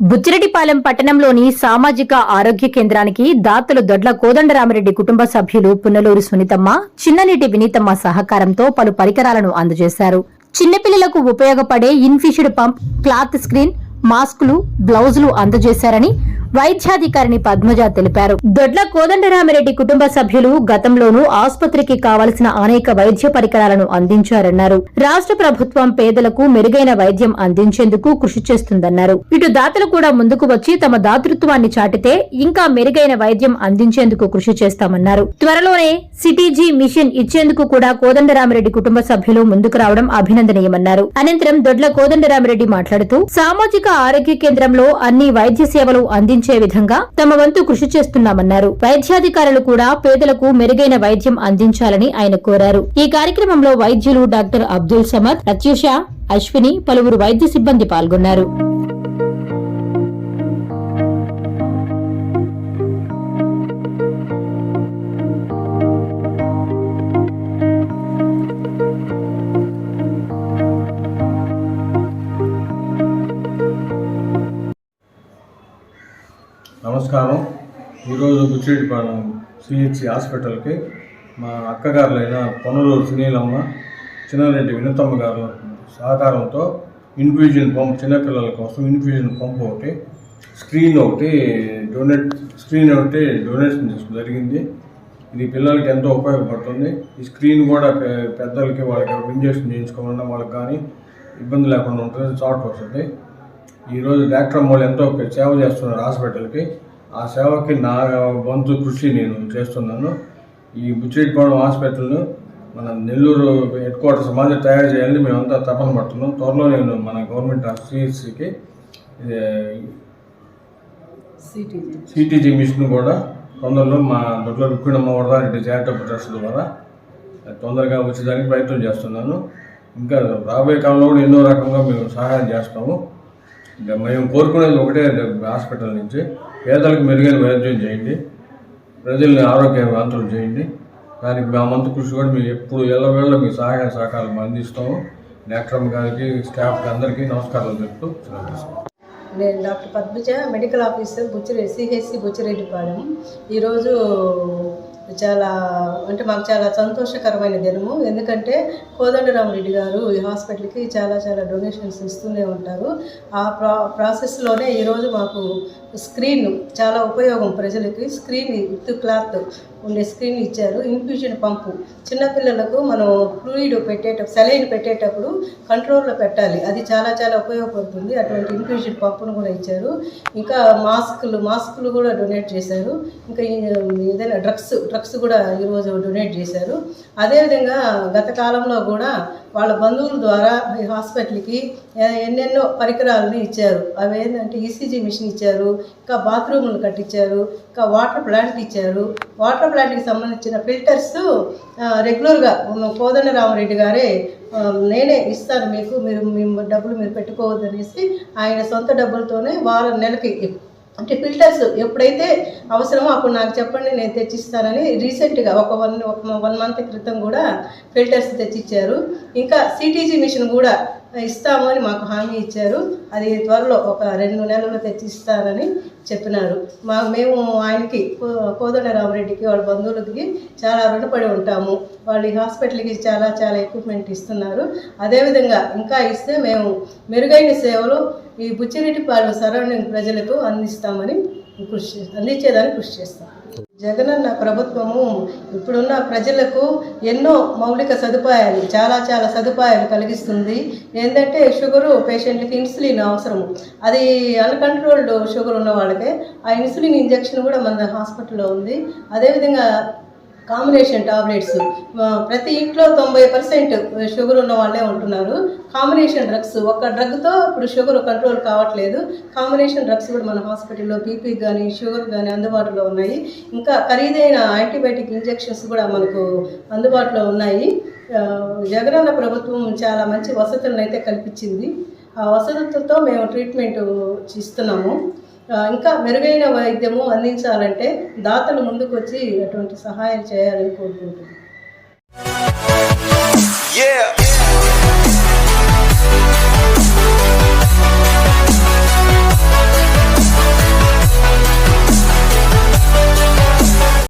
బుచ్చిరెడ్డిపాలెం పట్టణంలోని సామాజిక ఆరోగ్య కేంద్రానికి దాతలు దొడ్ల కోదండరామిరెడ్డి కుటుంబ సభ్యులు పున్నలూరు సునీతమ్మ చిన్ననీటి వినీతమ్మ సహకారంతో పలు పరికరాలను అందజేశారు. చిన్నపిల్లలకు ఉపయోగపడే ఇన్ఫిషిడ్ పంప్ క్లాత్ స్క్రీన్ మాస్కులు బ్లౌజులు అందజేశారని వైద్యాధికారిని పద్మజ తెలిపారు. దొడ్ల కోదండరామిరెడ్డి కుటుంబ సభ్యులు గతంలోనూ ఆసుపత్రికి కావలసిన అనేక వైద్య పరికరాలను అందించారన్నారు. రాష్ట్ర ప్రభుత్వం పేదలకు మెరుగైన వైద్యం అందించేందుకు కృషి చేస్తుందన్నారు. ఇటు దాతలు కూడా ముందుకు వచ్చి తమ దాతృత్వాన్ని చాటితే ఇంకా మెరుగైన వైద్యం అందించేందుకు కృషి చేస్తామన్నారు. త్వరలోనే సిటీజీ మిషన్ ఇచ్చేందుకు కూడా కోదండరామిరెడ్డి కుటుంబ సభ్యులు ముందుకు రావడం అభినందనీయమన్నారు. అనంతరం దొడ్ల కోదండరామిరెడ్డి మాట్లాడుతూ సామాజిక ఆరోగ్య కేంద్రంలో అన్ని వైద్య సేవలు అందించ విధంగా తమ వంతు కృషి చేస్తున్నామన్నారు. వైద్యాధికారులు కూడా పేదలకు మెరుగైన వైద్యం అందించాలని ఆయన కోరారు. ఈ కార్యక్రమంలో వైద్యులు డాక్టర్ అబ్దుల్ సమద్ ప్రత్యూష అశ్విని పలువురు వైద్య సిబ్బంది పాల్గొన్నారు. నమస్కారం. ఈరోజు బుచ్చిరెడ్డిపాలెం సిహెచ్సి హాస్పిటల్కి మా అక్కగారులైన పొన్నలూరు సునీలమ్మ చిన్నారెడ్డి వినతమ్మ గారు సహకారంతో ఇన్ఫ్యూజన్ పంప్ చిన్నపిల్లల కోసం ఇన్ఫ్యూజన్ పంప్ ఒకటి స్క్రీన్ ఒకటి డొనేట్ స్క్రీన్ ఒకటి డొనేషన్ చేసుకోవడం జరిగింది. ఇది పిల్లలకి ఎంతో ఉపయోగపడుతుంది. ఈ స్క్రీన్ కూడా పెద్దలకి వాళ్ళకి ఇంజక్షన్ చేయించుకోవాలన్నా వాళ్ళకి కానీ ఇబ్బంది లేకుండా ఉంటుంది చాట్ వస్తుంది. ఈరోజు డాక్టర్ అమ్మలు ఎంతో సేవ చేస్తున్నారు హాస్పిటల్కి. ఆ సేవకి నా వంతు కృషి నేను చేస్తున్నాను. ఈ బుచ్చిరెడ్డిపాలెం హాస్పిటల్ను మన నెల్లూరు హెడ్ క్వార్టర్స్ మాదిరి తయారు చేయాలని మేమంతా తపన పడుతున్నాం. త్వరలో నేను మన గవర్నమెంట్ సిఎస్సికి సిటీజీ మిషన్ కూడా తొందరలో మా దొడ్లో రుక్మిణమ్మ వరదారెడ్డి చారిటబుల్ ట్రస్ట్ ద్వారా తొందరగా వచ్చేదానికి ప్రయత్నం చేస్తున్నాను. ఇంకా రాబోయే కాలంలో కూడా ఎన్నో రకంగా మేము సహాయం చేస్తాము. మేము కోరుకునేది ఒకటే హాస్పిటల్ నుంచి. పేదలకు మెరుగైన వైద్యం చేయండి. ప్రజల్ని ఆరోగ్యవంతులు చేయండి. దానికి మా మంత్రి కృషి కూడా మేము ఎప్పుడు ఎల్లవేళ మీ సహాయ సహకారాలు అందిస్తాము. డాక్టర్ గారికి స్టాఫ్కి అందరికీ నమస్కారాలు చెప్తూ నేను doctor Padmaja medical officer Buchireddy CHC Buchireddypalem. ఈరోజు చాలా అంటే మాకు చాలా సంతోషకరమైన దినము. ఎందుకంటే కోదండరామరెడ్డి గారు ఈ హాస్పిటల్కి చాలా చాలా డొనేషన్స్ ఇస్తూనే ఉంటారు. ఆ ప్రా ప్రాసెస్లోనే ఈరోజు మాకు స్క్రీన్ చాలా ఉపయోగం ప్రజలకి. స్క్రీన్ విత్ క్లాత్ ఉండే స్క్రీన్ ఇచ్చారు. Infusion pump. చిన్నపిల్లలకు మనం ఫ్లూయిడ్ పెట్టేటప్పుడు సెలైన్ పెట్టేటప్పుడు కంట్రోల్లో పెట్టాలి. అది చాలా చాలా ఉపయోగపడుతుంది. అటువంటి ఇన్ఫ్యూజన్ పంపును కూడా ఇచ్చారు. ఇంకా మాస్కులు మాస్కులు కూడా డొనేట్ చేశారు. ఇంకా ఈ- ఏదైనా డ్రగ్స్ డ్రగ్స్ కూడా ఈరోజు డొనేట్ చేశారు. అదేవిధంగా గత కాలంలో కూడా వాళ్ళ బంధువుల ద్వారా ఈ హాస్పిటల్కి ఎన్నెన్నో పరికరాలని ఇచ్చారు. అవి ఏంటంటే ఈసీజీ మిషన్ ఇచ్చారు ఇంకా బాత్రూములు కట్టించారు ఇంకా వాటర్ ప్లాంట్ ఇచ్చారు. వాటర్ ప్లాంట్కి సంబంధించిన ఫిల్టర్స్ రెగ్యులర్గా కోదండరామరెడ్డి గారే నేనే ఇస్తాను మీకు మీరు మీ డబ్బులు మీరు పెట్టుకోవద్దు అనేసి ఆయన సొంత డబ్బులతోనే వారం నెలకి అంటే ఫిల్టర్స్ ఎప్పుడైతే అవసరమో అప్పుడు నాకు చెప్పండి నేను తెచ్చిస్తానని రీసెంట్గా ఒక వన్ ఒక వన్ మంత్ క్రితం కూడా ఫిల్టర్స్ తెచ్చిచ్చారు. ఇంకా సిటీజీ మిషన్ కూడా ఇస్తాము అని మాకు హామీ ఇచ్చారు. అది త్వరలో ఒక రెండు నెలలు తెచ్చిస్తారని చెప్పినారు. మా మేము ఆయనకి కో- రామరెడ్డికి వాళ్ళ బంధువులకి చాలా రుణపడి ఉంటాము. వాళ్ళు ఈ హాస్పిటల్కి చాలా చాలా ఎక్విప్మెంట్ ఇస్తున్నారు. అదేవిధంగా ఇంకా ఇస్తే మేము మెరుగైన సేవలు ఈ బుచ్చిరెడ్డిపాలెం సరౌండింగ్ ప్రజలకు అందిస్తామని కృషి చే- అందించేదానికి కృషి చేస్తాం. జగనన్న ప్రభుత్వము ఇప్పుడున్న ప్రజలకు ఎన్నో మౌలిక సదుపాయాలు చాలా చాలా సదుపాయాలు కలిగిస్తుంది. ఏంటంటే షుగరు పేషెంట్లకి ఇన్సులిన్ అవసరము అది అన్కంట్రోల్డ్ షుగర్ ఉన్న వాళ్ళకే ఆ ఇన్సులిన్ ఇంజెక్షన్ కూడా మన హాస్పిటల్లో ఉంది. అదేవిధంగా కాంబినేషన్ టాబ్లెట్స్. ప్రతి ఇంట్లో తొంభై పర్సెంట్ షుగర్ ఉన్న వాళ్ళే ఉంటున్నారు. కాంబినేషన్ డ్రగ్స్ ఒక డ్రగ్తో ఇప్పుడు షుగర్ కంట్రోల్ కావట్లేదు. కాంబినేషన్ డ్రగ్స్ కూడా మన హాస్పిటల్లో బీపీ కానీ షుగర్ కానీ అందుబాటులో ఉన్నాయి. ఇంకా ఖరీదైన యాంటీబయాటిక్ ఇంజెక్షన్స్ కూడా మనకు అందుబాటులో ఉన్నాయి. జగనన్న ప్రభుత్వం చాలా మంచి వసతులను అయితే కల్పించింది. ఆ వసతులతో మేము ట్రీట్మెంట్ ఇస్తున్నాము. ఇంకా మెరుగైన వైద్యము అందించాలంటే దాతలు ముందుకు వచ్చి అటువంటి సహాయం చేయాలని కోరుకుంటున్నాను